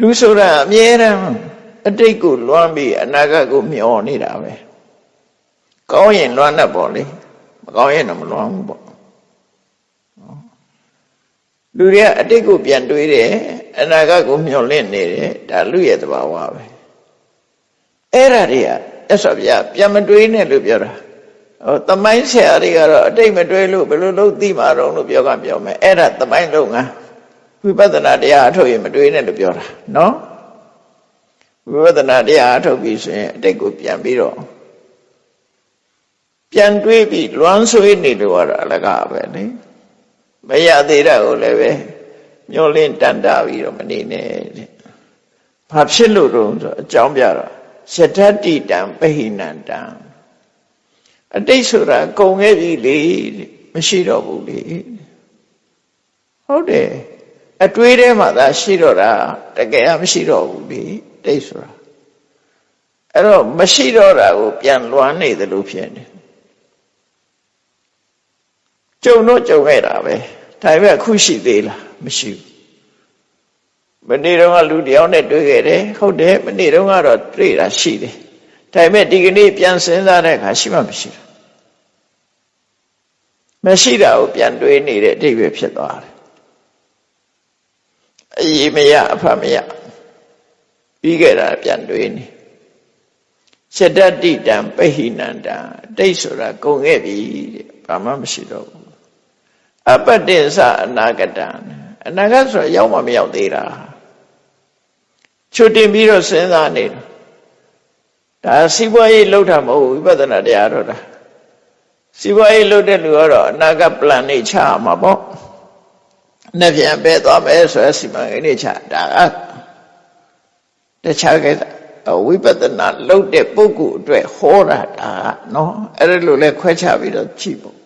လူဆိုတာအမြဲတမ်းအတိတ်ကိုလွမ်းပြီးအနာဂတ်ကိုမျောနေတာပဲကောင်းရင်လွမ်းတတ်ပေါ့လေမကောင်းရင်တော့မလွမ်းဘူးပေါ့လူတွေကအတိတ်ကိုပြန်တွေးတယ်အနာဂတ်ကိုမျောလင့်နေတယ်ဒါလူရဲ့သဘာဝပဲအဲ့ဒါတွေကအဆောဗျာပြန်မတွေးနဲ့လို့ပြောတာဟိုတမိုင်းဆရာတွေကတော့အတိတ်မတွေးလို့ဘယ်လိုလုပ်သိမှာတော့လို့ပြောကပြောမယ်အဲ့ဒါတမိုင်းလုပ်ငန်း ဝိပဿနာတရားအထုတ်ရင်မတွေးနဲ့လို့ပြောတာနော်ဝိပဿနာတရားအထုတ်ပြီဆိုရင်အတိတ်ကိုပြန်ပြီးတော့ပြန်တွေးပြီးလွမ်းဆွေးနေလို့ကတော့အလကားပဲလေမရသေးတာကိုလည်းပဲမျောလင်းတန်တာပြီးတော့မနေနဲ့တဲ့ဘာဖြစ်လို့တော့ဆိုအကြောင်းပြတော့ယတ္တိတံပဟိနန္တံအတိတ်ဆိုတာကုံခဲ့ပြီလေမရှိတော့ဘူးလေဟုတ်တယ် အတွေးထဲမှာသာရှိတော့တာတကယ်မရှိတော့ဘူးလေတိတ်ဆိုတာအဲ့တော့မရှိတော့တာကိုပြန်လွမ်းနေတယ်လို့ဖြစ်နေကြုံတော့ကြုံခဲ့တာပဲဒါပေမဲ့အခုရှိသေးလားမရှိဘူးမနေ့တုန်းကလူတယောက်နဲ့တွေ့ခဲ့တယ်ဟုတ်တယ်မနေ့တုန်းကတော့တွေ့တာရှိတယ်ဒါပေမဲ့ဒီကနေ့ပြန်စဉ်းစားတဲ့အခါရှိမှမရှိဘူးမရှိတာကိုပြန်တွေးနေတဲ့အဓိပ္ပာယ်ဖြစ်သွားတယ် အရေးမရအဖမရပြီးခဲ့တာပြန်တွေးနေစတတ္တိတံပဟိနန္တံတိတ်ဆိုတာကုန်ခဲ့ပြီတဲ့ဘာမှမရှိတော့ဘူးအပတ္တိသအနာဂတံအနာဂတ်ဆိုရောက်မှမရောက်သေးတာချွတ်တင်ပြီးတော့စဉ်းစားနေတယ်ဒါစီးပွားရေးလှုပ်တာမဟုတ်ဝိပဿနာတရားတော့တာစီးပွားရေးလှုပ်တဲ့လူကတော့အနာဂတ် plan နေချမှာပေါ့ နှစ်ပြန်ပဲသွားမယ်ဆိုရစီမံကိန်းနေချဒါကတခြားကိစ္စဝိပဿနာလှုပ်တဲ့ပုဂ္ဂိုလ်အတွက်ဟောတာဒါနော်အဲ့ဒါလိုလဲခွဲခြားပြီးတော့ကြည့်ပေါ့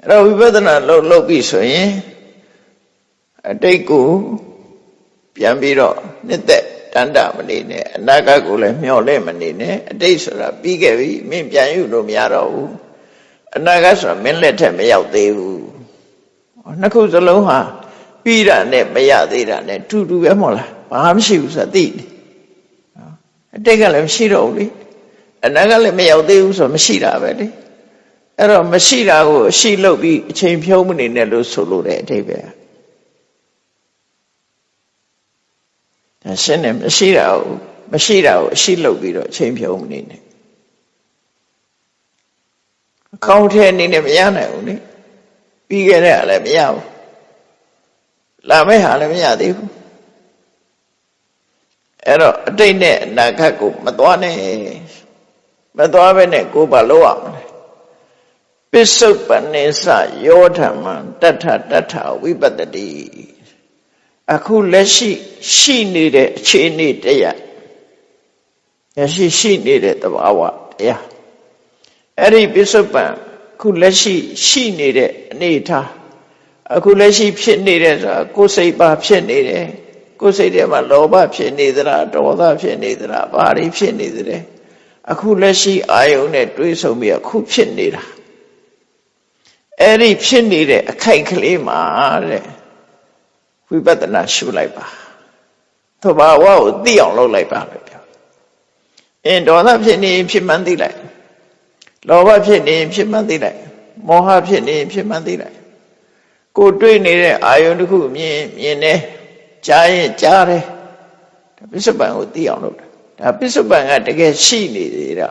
အဲ့တော့ဝိပဿနာလှုပ်လှုပ်ပြီဆိုရင်အတိတ်ကိုပြန်ပြီးတော့နှစ်သက်တန်တာမနေနဲ့အနာဂတ်ကိုလည်းမျှော်လင့်မနေနဲ့အတိတ်ဆိုတာပြီးခဲ့ပြီမင်းပြန်ယူလို့မရတော့ဘူးအနာဂတ်ဆိုတာမင်းလက်ထက်မရောက်သေးဘူး နှစ်ခုစလုံးဟာပြီးတာနဲ့မရသေးတာနဲ့တူတူပဲမဟုတ်လားဘာမှမရှိဘူးဆိုတာသိတယ်အတိတ်ကလည်းမရှိတော့ဘူးလေအနာဂတ်လည်းမရောက်သေးဘူးဆိုတော့မရှိတာပဲလေအဲ့တော့မရှိတာကိုအရှိလုပ်ပြီးအချိန်ဖြုံးမနေနဲ့လို့ဆိုလို့တဲ့အတိတ်ပဲဒါရှင်းတယ်မရှိတာကိုမရှိတာကိုအရှိလုပ်ပြီးတော့အချိန်ဖြုံးမနေနဲ့အကောင့်ထဲအနေနဲ့မရနိုင်ဘူးလေ ပြီးခဲ့တဲ့ဟာလည်းမရဘူးလာမယ့်ဟာလည်းမရသေးဘူးအဲ့တော့အတိတ်နဲ့အနာဂတ်ကိုမသွားနဲ့မသွားဘဲနဲ့ကိုယ်ဘာလုပ်ရမလဲပစ္စုပန်နေစယောဓမ္မတထတထဝိပတ္တိအခုလက်ရှိရှိနေတဲ့အခြေအနေတရားလက်ရှိရှိနေတဲ့သဘာဝတရားအဲ့ဒီပစ္စုပန် ခုလက်ရှိရှိနေတဲ့အနေထားအခုလက်ရှိဖြစ်နေတဲ့ဆိုတာကိုယ်စိတ်ပါဖြစ်နေတယ်ကိုယ်စိတ်ထဲမှာလောဘဖြစ်နေသလားဒေါသဖြစ်နေသလားဘာတွေဖြစ်နေသလဲအခုလက်ရှိအာယုံနဲ့တွေးဆုံပြီးအခုဖြစ်နေတာအဲ့ဒီဖြစ်နေတဲ့အခိုက်ကလေးမှာတဲ့ဝိပဿနာရှုလိုက်ပါသဘာဝကိုသိအောင်လုပ်လိုက်ပါပဲပြောအင်းဒေါသဖြစ်နေဖြစ်မှန်းသိလိုက် လောဘဖြစ်နေဖြစ်မှန်းသိလိုက်မောဟဖြစ်နေဖြစ်မှန်းသိလိုက်ကိုတွေ့နေတဲ့အာယုန်တစ်ခုမြင်မြင်နေကြားရင်ကြားတယ်ဒါပစ္စုပန်ကိုသိအောင်လုပ်တာဒါပစ္စုပန်ကတကယ်ရှိနေသေးတာ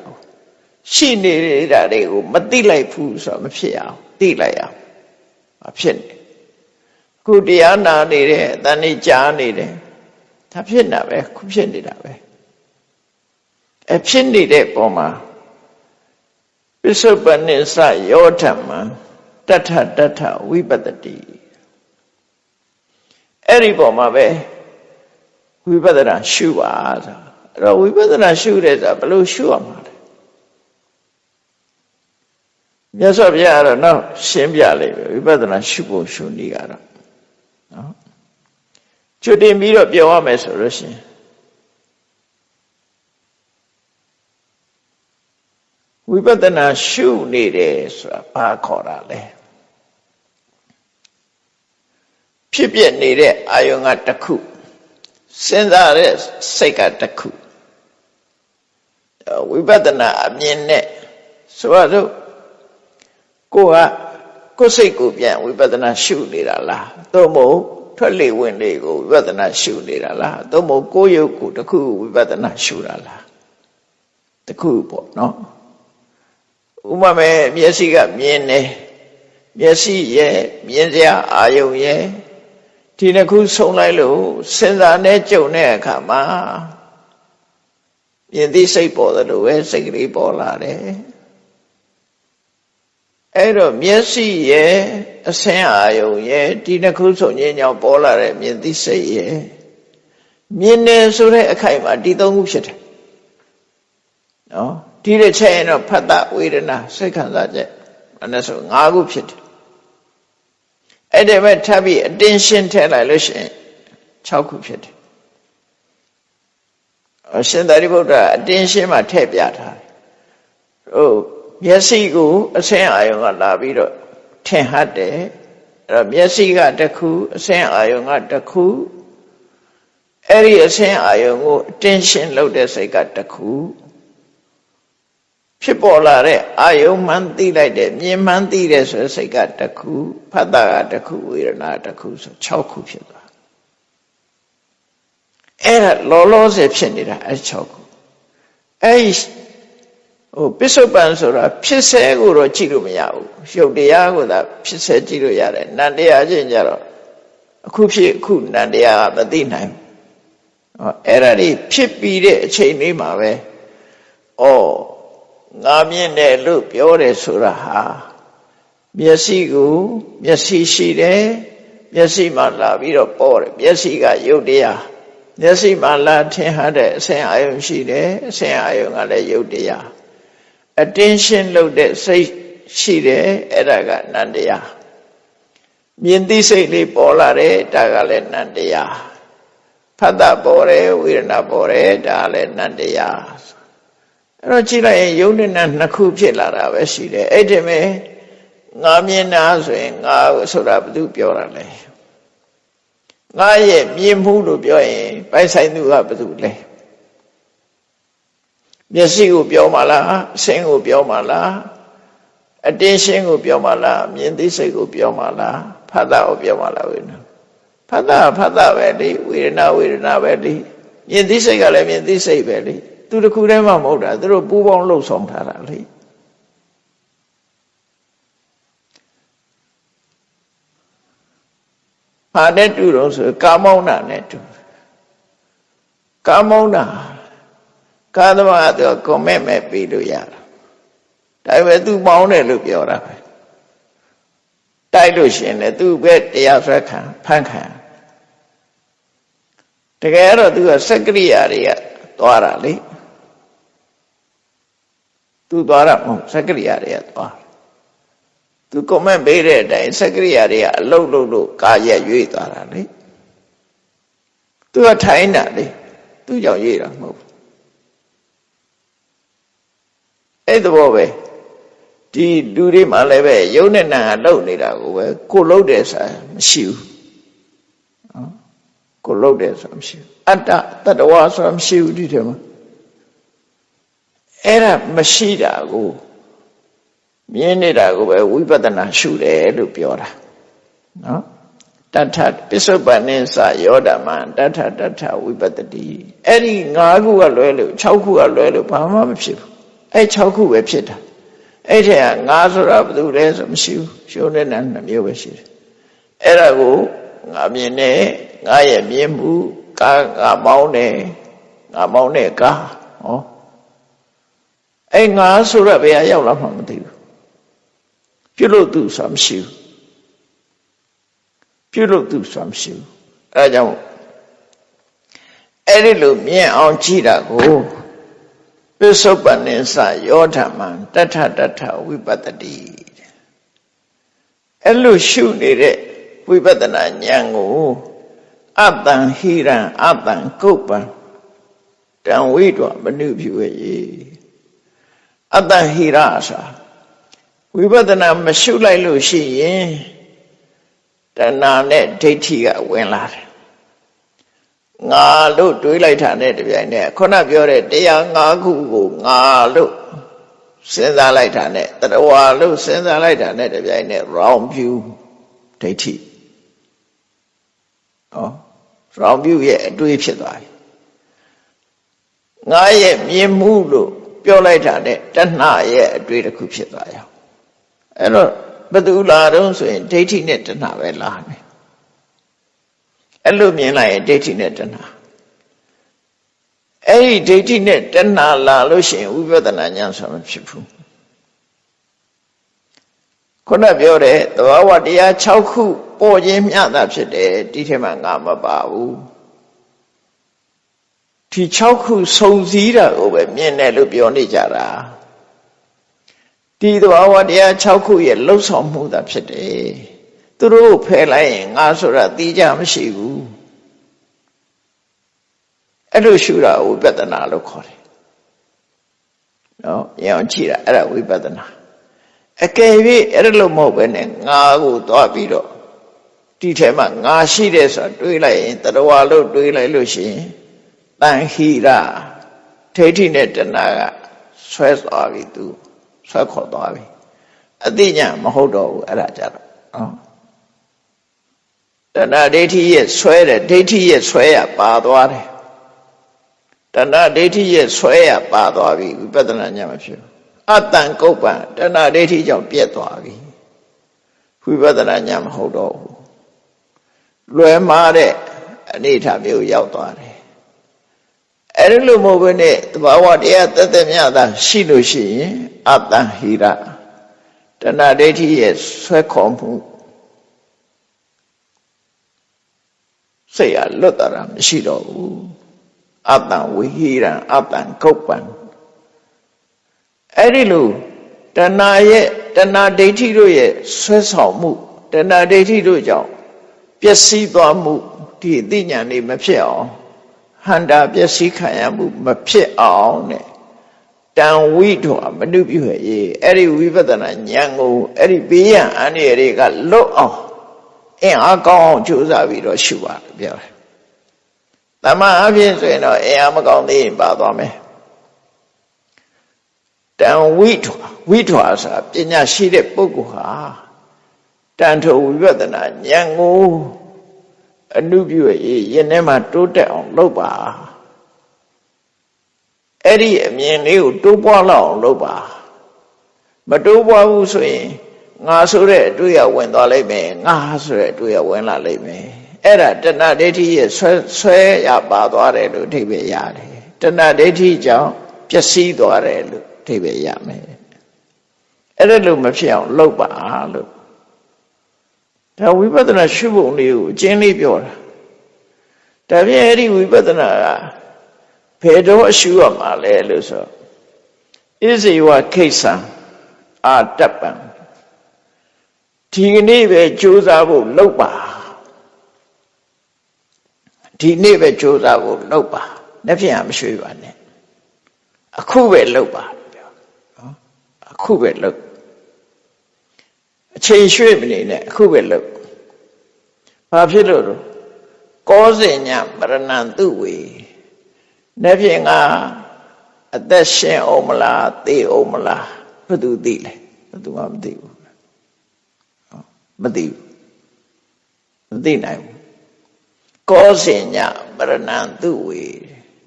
ရှိနေသေးတာတွေကိုမသိလိုက်ဘူးဆိုတော့မဖြစ်အောင်သိလိုက်အောင်မဖြစ်နေခုတရားနာနေတယ်အတန်နေကြားနေတယ်ဒါဖြစ်နေတာပဲခုဖြစ်နေတာပဲအဖြစ်နေတဲ့ပုံမှာ ပစ္စုပန်နိစ္စယောဓမ္မတထတထဝိပတ္တိအဲ့ဒီပုံမှာပဲဝိပဿနာရှုပါဆိုအဲ့တော့ဝိပဿနာရှုတဲ့ဆိုတာဘယ်လိုရှုရမှာလဲမြတ်စွာဘုရားကတော့နောက်ရှင်းပြလိုက်ပဲဝိပဿနာရှုဖို့ရှုနည်းကတော့နော်ကျွတင်ပြီးတော့ပြောရမယ်ဆိုလို့ရှိရင် ဝိပဿနာရှုနေတယ်ဆိုတာဘာခေါ်တာလဲဖြစ်ပြနေတဲ့အာယုံကတစ်ခုစဉ်းစားတဲ့စိတ်ကတစ်ခုဝိပဿနာအမြင်နဲ့ဆိုရတော့ကိုကကိုယ်စိတ်ကိုပြန်ဝိပဿနာရှုနေတာလားသို့မဟုတ်ထွက်လေဝင်လေကိုဝိပဿနာရှုနေတာလားသို့မဟုတ်ကိုယ်ရုပ်ကိုတစ်ခုဝိပဿနာရှုတာလားတစ်ခုပေါ့နော် ဥပမာမျက်စိကမြင်နေမျက်စိရဲ့မြင်စရာအာယုံရဲ့ဒီနှစ်ခုဆုံးလိုက်လို့စဉ်းစားနဲ့ကြုံတဲ့အခါမှာမြင်သိစိတ်ပေါ်တယ်လို့ပဲစိတ်ကလေးပေါ်လာတယ်အဲ့တော့မျက်စိရဲ့အဆင်းအာယုံရဲ့ဒီနှစ်ခုဆုံးခြင်းကြောင့်ပေါ်လာတဲ့မြင်သိစိတ်ရဲ့မြင်တယ်ဆိုတဲ့အခိုက်မှာဒီသုံးခုဖြစ်တယ်နော် ဒီတစ်ချက်ရင်တော့ဖတ်တာဝေဒနာစိတ်ခံစားချက်အဲ့ဒါဆို၅ခုဖြစ်တယ်အဲ့ဒီမဲ့ထပ်ပြီး attention ထည့်လိုက်လို့ရှိရင်6ခုဖြစ်တယ်အရှင်သာရိပုတ္တရာ attention မှာထည့်ပြထားတယ်ဟုတ်မျက်စိကိုအဆင်းအာယုံကလာပြီးတော့ထင်ဟတ်တယ်အဲ့တော့မျက်စိကတစ်ခုအဆင်းအာယုံကတစ်ခုအဲ့ဒီအဆင်းအာယုံကို attention လုပ်တဲ့စိတ်ကတစ်ခု ဖြစ်ပေါ်လာတဲ့အာယုံမှန်းသိလိုက်တဲ့မြင်မှန်းသိတဲ့ဆိုစိတ်ကတစ်ခုဖတ်တာကတစ်ခုဝေဒနာတစ်ခုဆို6ခုဖြစ်သွားအဲ့ဒါလောလောဆယ်ဖြစ်နေတာအဲ့6ခုအဲ့ဟိုပစ္စုပန်ဆိုတာဖြစ်စေကိုတော့ကြည့်လို့မရဘူးရုပ်တရားကိုသာဖြစ်စေကြည့်လို့ရတယ်နန္တရားချင်းကြတော့အခုဖြစ်အခုနန္တရားကမသိနိုင်ဘူးဟောအဲ့ဒါတွေဖြစ်ပြီးတဲ့အချိန်လေးမှာပဲဩ ငါမြင့်တယ်လို့ပြောတယ်ဆိုတာဟာမျက်စိကိုမျက်စိရှိတယ်မျက်စိမှလာပြီးတော့ပေါ်တယ်မျက်စိကယုတ်တရားမျက်စိမှလာထင်ဟတဲ့အဆင်အာယုံရှိတယ်အဆင်အာယုံကလည်းယုတ်တရား attention လုပ်တဲ့စိတ်ရှိတယ်အဲ့ဒါကနန္တရားမြင်သိစိတ်လေးပေါ်လာတယ်ဒါကလည်းနန္တရားဖတ်တာပေါ်တယ်ဝေဒနာပေါ်တယ်ဒါလည်းနန္တရား အဲ့တော့ကြည့်လိုက်ရင်ယုံနဲ့နာနှစ်ခုဖြစ်လာတာပဲရှိတယ်အဲ့ဒီမဲ့ငါမြင်တာဆိုရင်ငါဆိုတာဘယ်သူပြောတာလဲငါရဲ့မြင်မှုလို့ပြောရင်ပိုင်ဆိုင်သူကဘယ်သူလဲမျက်စိကိုပြောမှလားအဆင်းကိုပြောမှလားအတင်းရှင်းကိုပြောမှလားမြင်သိစိတ်ကိုပြောမှလားဖတ်တာကိုပြောမှလားဝေဒနာဖတ်တာဖတ်တာပဲလေဝေဒနာဝေဒနာပဲလေမြင်သိစိတ်ကလည်းမြင်သိစိတ်ပဲလေ သူတစ်ခုတည်းမှမဟုတ်တာသူတို့ပူးပေါင်းလှုပ်ဆောင်ထားတာလေဟာတဲ့တူတော့ဆိုကာမောင်းတာနဲ့တူကာမောင်းတာကာသမားတော့ကွန်မန့်မဲ့ပြီးလို့ရတာဒါပေမဲ့သူမောင်းတယ်လို့ပြောတာပဲတိုက်လို့ရှင်လေသူပဲတရားဆွဲခံဖန်ခံတကယ်တော့သူကစက်ကရိယာတွေကသွားတာလေ သူသွားတာမဟုတ်စက်ကရိယာတွေကသွားသူကွန်မန့်ပေးတဲ့အတိုင်းစက်ကရိယာတွေကအလုတ်လုတ်လို့ကာရက်ရွေ့သွားတာလေသူကထိုင်းတာလေသူကြောင့်ရွေ့တာမဟုတ်ဘူးအဲ့သဘောပဲဒီလူတွေမှလည်းပဲယုံနဲ့နာလှုပ်နေတာကိုပဲကိုလှုပ်တယ်ဆိုတာမရှိဘူးနော်ကိုလှုပ်တယ်ဆိုတာမရှိဘူးအတ္တတတဝါဆိုတာမရှိဘူးဒီထဲမှာ အဲ့ဒါမရှိတာကိုမြင်နေတာကိုပဲဝိပဿနာရှုတယ်လို့ပြောတာနော်တထပစ္စုပန်နိသယောဓမ္မတထတထဝိပတ္တိအဲ့ဒီ၅ခုကလွဲလို့၆ခုကလွဲလို့ဘာမှမဖြစ်ဘူးအဲ့၆ခုပဲဖြစ်တာအဲ့ထဲကငါဆိုတာဘယ်သူလဲဆိုမရှိဘူးရှုံးတဲ့နာနှမျိုးပဲရှိတယ်အဲ့ဒါကိုငါမြင်နေငါရဲ့မြင်မှုကားငါမောင်းနေငါမောင်းနေကားဟော အဲ့ငါဆိုတော့ဘယ်ရောက်လာမှမသိဘူးပြုလို့သူဆိုမရှိဘူးပြုလို့သူဆိုမရှိဘူးအဲဒါကြောင့်အဲ့ဒီလိုမြင်အောင်ကြည့်တာကိုပစ္စုပန်နိသယောဓမ္မတထတထဝိပတ္တိအဲ့လိုရှုနေတဲ့ဝိပဿနာဉာဏ်ကိုအတန်ဟိရံအတန်ကုပ္ပံတံဝိတောမနုဖြူရဲ့ အတ္တဟိရဆိုဝိပဿနာမရှုလိုက်လို့ရှိရင်တဏှာနဲ့ဒိဋ္ဌိကဝင်လာတယ်ငါလို့တွေးလိုက်တာနဲ့တပြိုင်နက်ခုနပြောတဲ့တရား၅ခုကိုငါလို့စဉ်းစားလိုက်တာနဲ့တရဝါလို့စဉ်းစားလိုက်တာနဲ့တပြိုင်နက် round view ဒိဋ္ဌိဟော round view ရဲ့အတွေးဖြစ်သွားပြီငါရဲ့မြင်မှုလို့ ပြောလိုက်တာနဲ့တဏှာရဲ့အတွေးတစ်ခုဖြစ်သွားရောအဲ့တော့ဘယ်သူလာတော့ဆိုရင်ဒိဋ္ဌိနဲ့တဏှာပဲလာမယ်အဲ့လိုမြင်လိုက်ရင်ဒိဋ္ဌိနဲ့တဏှာအဲ့ဒီဒိဋ္ဌိနဲ့တဏှာလာလို့ရှိရင်ဝိပဿနာဉာဏ်ဆိုမဖြစ်ဘူးခုနပြောတဲ့သဘာဝတရား6ခုပေါ်ခြင်းမျှတာဖြစ်တယ်ဒီထဲမှာငါမပါဘူး ဒီ6ခုစုံစည်းတာကိုပဲမြင်တယ်လို့ပြောနေကြတာဒီသဘာဝတရား6ခုရဲ့လှုပ်ဆောင်မှုသာဖြစ်တယ်သူတို့ဖယ်လိုက်ရင်ငါဆိုတာသိကြမရှိဘူးအဲ့လိုရှုတာဝိပဿနာလို့ခေါ်တယ်နော်ရအောင်ကြည့်တာအဲ့ဒါဝိပဿနာအကယ်၍အဲ့လိုမဟုတ်ပဲနဲ့ငါကိုသွားပြီးတော့ဒီထဲမှာငါရှိတယ်ဆိုတာတွေးလိုက်ရင်တရဝါလို့တွေးလိုက်လို့ရှိရင် တန်ဟိရဒိဋ္ဌိနဲ့တဏှာကဆွဲသွားပြီသူဆွဲခေါ်သွားပြီအတိညာမဟုတ်တော့ဘူးအဲ့ဒါကြတော့နော်တဏှာဒိဋ္ဌိရဲ့ဆွဲတယ်ဒိဋ္ဌိရဲ့ဆွဲရပါသွားတယ်တဏှာဒိဋ္ဌိရဲ့ဆွဲရပါသွားပြီဝိပဿနာဉာဏ်မဖြစ်ဘူးအတန်ကုတ်ပံတဏှာဒိဋ္ဌိကြောင့်ပြက်သွားပြီဝိပဿနာဉာဏ်မဟုတ်တော့ဘူးလွယ်မာတဲ့အနေထားမျိုးရောက်သွားတယ် အဲ့ဒီလိုမဟုတ်ဘဲနဲ့တဘာဝတရားတသက်မြတ်တာရှိလို့ရှိရင်အတန်ဟိရတဏှာဒိဋ္ဌိရဲ့ဆွဲခေါ်မှုစိတ်ရလွတ်တာမရှိတော့ဘူးအတန်ဝိဟိရံအတန်ကုတ်ပံအဲ့ဒီလိုတဏှာရဲ့တဏှာဒိဋ္ဌိတို့ရဲ့ဆွဲဆောင်မှုတဏှာဒိဋ္ဌိတို့ကြောင့်ပျက်စီးသွားမှုဒီအသိဉာဏ်လေးမဖြစ်အောင် ဟန္တာပျက်စီးခံရမှုမဖြစ်အောင်တဲ့တန်ဝိထောမနုပြုရဲ့အဲ့ဒီဝိပဿနာဉာဏ်ကိုအဲ့ဒီဘေးရန်အန္တရာယ်တွေကလွတ်အောင်အင်အားကောင်းအောင်ကြိုးစားပြီးတော့ရှုပါလို့ပြောတယ်။တမန်အဖြစ်ဆိုရင်တော့အင်အားမကောင်းသေးရင်ပါသွားမယ်။တန်ဝိထောဝိထောဆိုတာပညာရှိတဲ့ပုဂ္ဂိုလ်ဟာတန်ထိုဝိပဿနာဉာဏ်ကို အနုပြုရေးရင်ထဲမှာတိုးတက်အောင်လုပ်ပါအဲ့ဒီအမြင်လေးကိုတိုးပွားလောက်အောင်လုပ်ပါမတိုးပွားဘူးဆိုရင်ငါဆိုတဲ့အတွေ့အဝင်သွားလိမ့်မယ်ငါဆိုတဲ့အတွေ့အဝင်လာလိမ့်မယ်အဲ့ဒါတဏှဒိဋ္ဌိရဲ့ဆွဲဆွဲရပါသွားတယ်လို့အဓိပ္ပာယ်ရတယ်တဏှဒိဋ္ဌိကြောင့်ပျက်စီးသွားတယ်လို့အဓိပ္ပာယ်ရမယ်အဲ့ဒါလို့မဖြစ်အောင်လုပ်ပါလို့ ဒါဝိပဿနာရှုပုံလေးကိုအကျဉ်းလေးပြောတာဒါဖြင့်အဲ့ဒီဝိပဿနာကဘယ်တော့အရှုရမှာလဲလို့ဆိုဣဇေဝခိစ္ဆံအာတပ္ပံဒီကနေ့ပဲကြိုးစားဖို့လုပ်ပါဒီနေ့ပဲကြိုးစားဖို့လုပ်ပါလက်ဖြင့်မရွှေ့ပါနဲ့အခုပဲလုပ်ပါပြောနော်အခုပဲလုပ် အချိန်ရွှေ့မနေနဲ့အခုပဲလုပ်ဘာဖြစ်လို့တော့ကောစင်ညမရဏံသူဝေလက်ဖြင့်ကအသက်ရှင်အောင်မလားသေအောင်မလားဘယ်သူသိလဲဘယ်သူမှမသိဘူးမသိဘူးမသိနိုင်ဘူးကောစင်ညမရဏံသူဝေ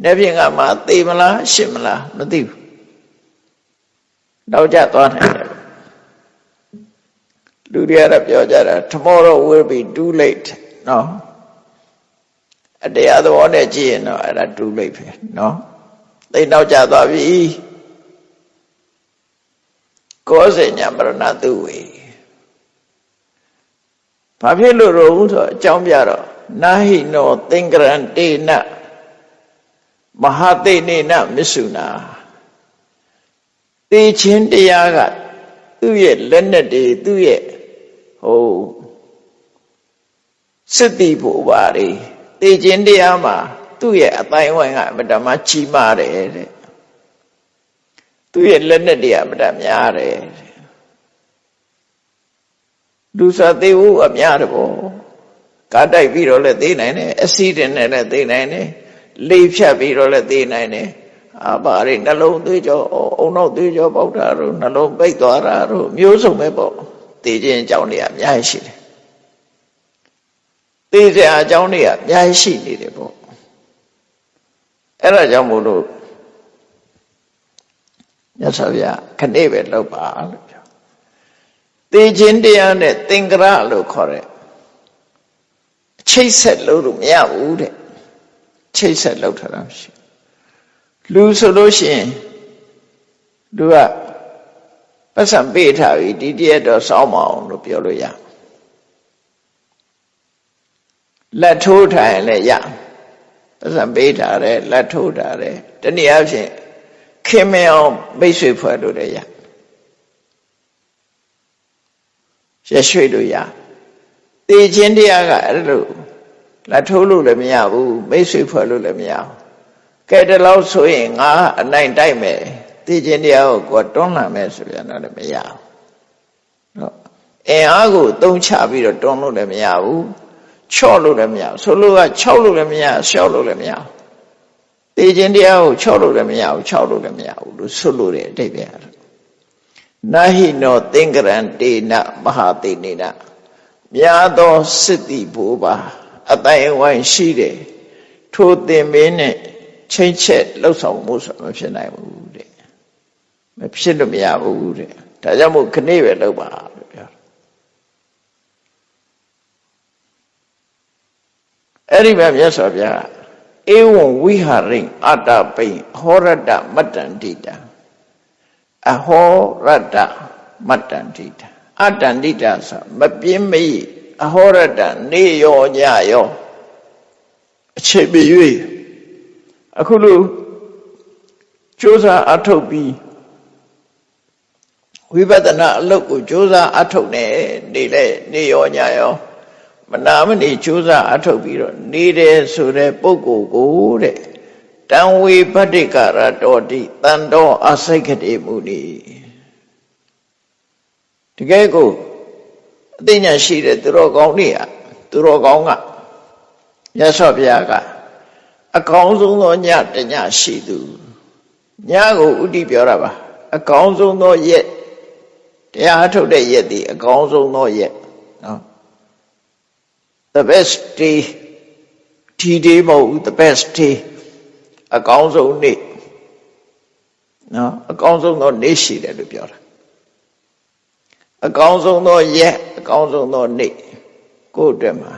လက်ဖြင့်ကမှသေမလားရှင်မလားမသိဘူးတော့ကြသွားနိုင်တယ် လူတွေကတော့ပြောကြတာ tomorrow will be too late နော်အတရားသဘောနဲ့ကြည့်ရင်တော့အဲ့ဒါ too late ပဲနော်သိနောက်ကျသွားပြီကောစေညမရဏသူဝေဘာဖြစ်လို့ရောဆိုအကြောင်းပြတော့နာဟိနောသင်္ကရံတေနမဟာသိနေနမစ္ဆုနာတေချင်းတရားကသူ့ရဲ့လက်နဲ့တွေသူ့ရဲ့ ဟိုစစ်တီဖို့ပါလေတေခြင်းတရားမှာသူ့ရဲ့အတိုင်းဝိုင်းကအမတမကြီးမားတယ်တဲ့သူ့ရဲ့လက်နဲ့တရားအမတများတယ်လူစားသေးဘူးအများတဘောကားတိုက်ပြီးတော့လည်းသိနိုင်တယ်အဆီဒင်နဲ့လည်းသိနိုင်တယ်လေဖြတ်ပြီးတော့လည်းသိနိုင်တယ်အာပါရိနှလုံးသွေးကြောအုံနောက်သွေးကြောပေါက်တာတို့နှလုံးပိတ်သွားတာတို့မျိုးစုံပဲပေါ့ သိခြင်းအကြောင်းတွေအများကြီးရှိတယ်သိစရာအကြောင်းတွေအများကြီးရှိနေတယ်ပေါ့အဲ့ဒါကြောင့်မို့လို့မြတ်စွာဘုရားခဏိပဲလောက်ပါလို့ပြောသိခြင်းတရားနဲ့သင်္ကရလို့ခေါ်တဲ့ချိတ်ဆက်လို့လို့မရဘူးတဲ့ချိတ်ဆက်လောက်ထားတာမရှိလူဆိုလို့ရှိရင်လူက ပတ်စံပေးထားပြီဒီတရက်တော့စောင်းမအောင်လို့ပြောလို့ရလက်ထိုးထားရင်လည်းရပတ်စံပေးထားတယ်လက်ထိုးထားတယ်တနည်းအားဖြင့်ခင်မအောင်မိတ်ဆွေဖွဲ့လို့လည်းရရရွှေ့လို့ရတေခြင်းတရားကအဲ့လိုလက်ထိုးလို့လည်းမရဘူးမိတ်ဆွေဖွဲ့လို့လည်းမရဘူးကဲတလောက်ဆိုရင်ငါအနိုင်တိုက်မယ် တေခြင်းတရားကိုကိုတွန်းလှန်မယ်ဆိုရတော့လည်းမရဘူးနော်အင်အားကိုတုံးချပြီးတော့တွန်းလို့လည်းမရဘူးချော့လို့လည်းမရဘူးဆိုလို့က6လို့လည်းမရရှော့လို့လည်းမရဘူးတေခြင်းတရားကိုချော့လို့လည်းမရဘူးချော့လို့လည်းမရဘူးလို့ဆွလို့တဲ့အတိတ်ပဲအဲ့နာဟိနောသင်္ကရံတေနမဟာတေနေနများသောစစ်တိဘိုးပါအတိုင်ဝိုင်းရှိတယ်ထိုသင်မင်းနဲ့ချိန်ချက်လှုပ်ဆောင်မှုဆိုမဖြစ်နိုင်ဘူးတဲ့ မဖြစ်လို့မရဘူးတဲ့ဒါကြောင့်မို့ခဏပဲလှုပ်ပါလို့ပြောအဲ့ဒီမှာမြတ်စွာဘုရားဧဝံဝိဟာရိအတ္တပိဟောရတမတ္တန္တိတအဟောရတမတ္တန္တိတအတ္တန္တိတဆိုမပြင်းမရအဟောရတနေရောညရောအချိန်ပြည့်အခုလိုကြိုးစားအထုတ်ပြီး ဝိပဿနာအလုပ်ကိုကြိုးစားအထုတ်နေနေလေနေရောညရောမနာမနေကြိုးစားအထုတ်ပြီးတော့နေတယ်ဆိုတဲ့ပုဂ္ဂိုလ်ကိုတဲ့တံဝေပတ္တိကာရတော်တိတန်တော်အစိတ်ကတိမူနီတကယ်ကိုအသိဉာဏ်ရှိတဲ့သူတော်ကောင်းတွေကသူတော်ကောင်းကမြတ်စွာဘုရားကအကောင်းဆုံးသောညတညရှိသူညကိုဥတီပြောတာပါ အကောင်းဆုံးသောရက် တရားထုတ်တဲ့ရက်ဒီအကောင်းဆုံးသောရက်နော် the best day ဒီဒီမဟုတ် the best day အကောင်းဆုံးနေ့နော်အကောင်းဆုံးသောနေ့ရှိတယ်လို့ပြောတာအကောင်းဆုံးသောရက်အကောင်းဆုံးသောနေ့ကိုယ့်အတွက်မှာ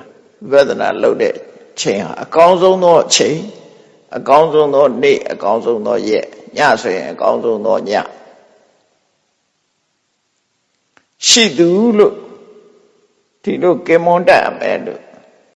ဝေဒနာလုပ်တဲ့ချိန်ဟာအကောင်းဆုံးသောချိန်အကောင်းဆုံးသောနေ့အကောင်းဆုံးသောရက်ညဆိုရင်အကောင်းဆုံးသောည ရှိသူလို့ဒီလိုကေမွန်တတ်မယ်လို့